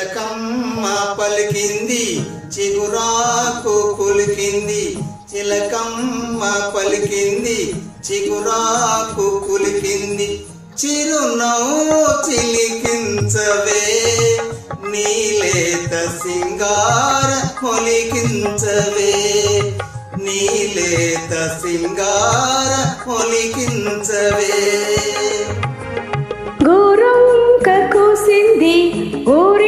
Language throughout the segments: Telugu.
చిలకమ్మ పలికింది చిగురాకు కులికింది. చిలకమ్మ పలికింది చిగురాకు కులికింది. చిరునవ్వు చిలికించవే నీలేత సింగార పొలికించవే నీలేత సింగార మొలికించవే. గోరంక కోసింది గోర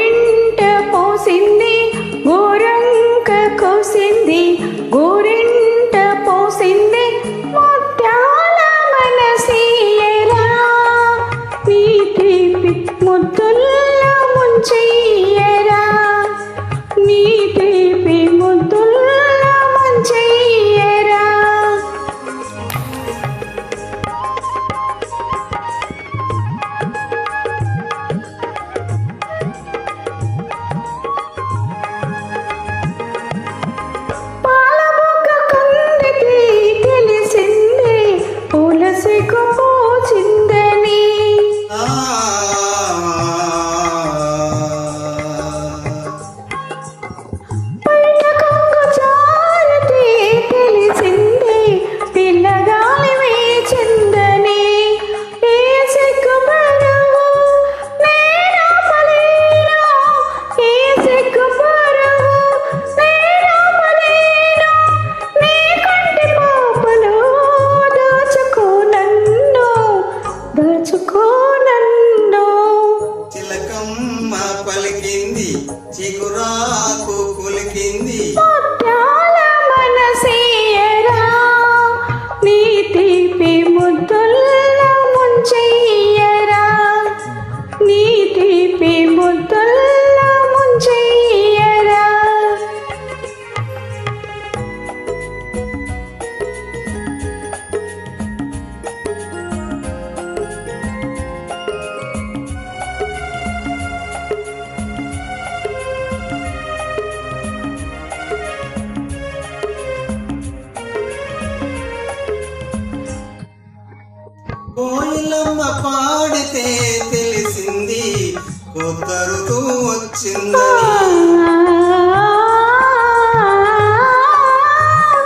కోయిలమ్మ పాడితే తెలిసింది. కొత్త ఋతువు వచ్చిందని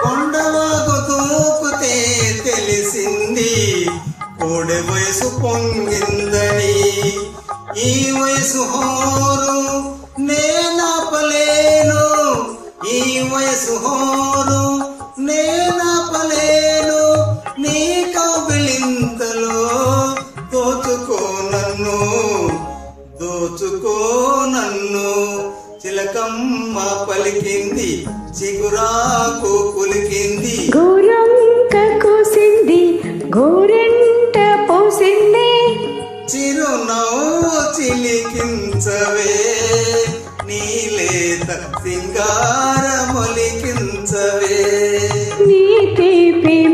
కొండవాకు తూకుతే తెలిసింది. కోడి వయసు పొంగిందని. ఈ వయసు హోరు నేనపలేను ఈ వయసు హోరు నన్ను చిలకమ్మ పలికింది చిగురాకు పులికింది గోరంక గోరెంట పోసింది. చిరునవ్వు చిలికించవే నీలేత సింగారములికించవే నీకే ప్రియ